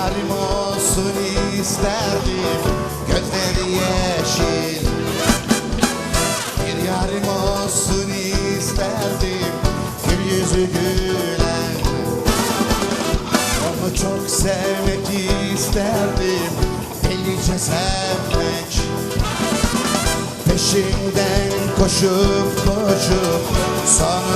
olsun isterdim Gözleri yeşil. Bir yarim olsun isterdim Gül yüzü gülen Onu çok sevmek isterdim Delice sevmek. Peşinden koşup koşup Sonunda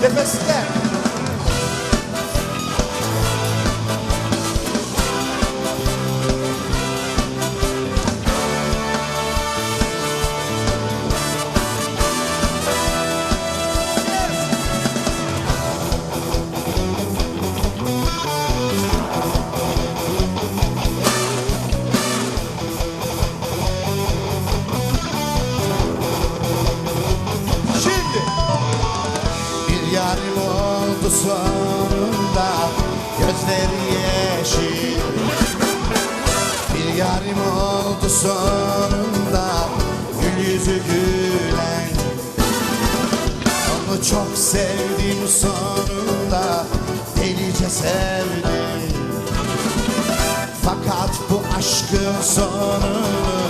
the first step sonunda gözleri yeşil. Bir yarim oldu sonunda gül yüzü gülen. Onu çok sevdim sonunda delice sevdim. Fakat bu aşkın sonunu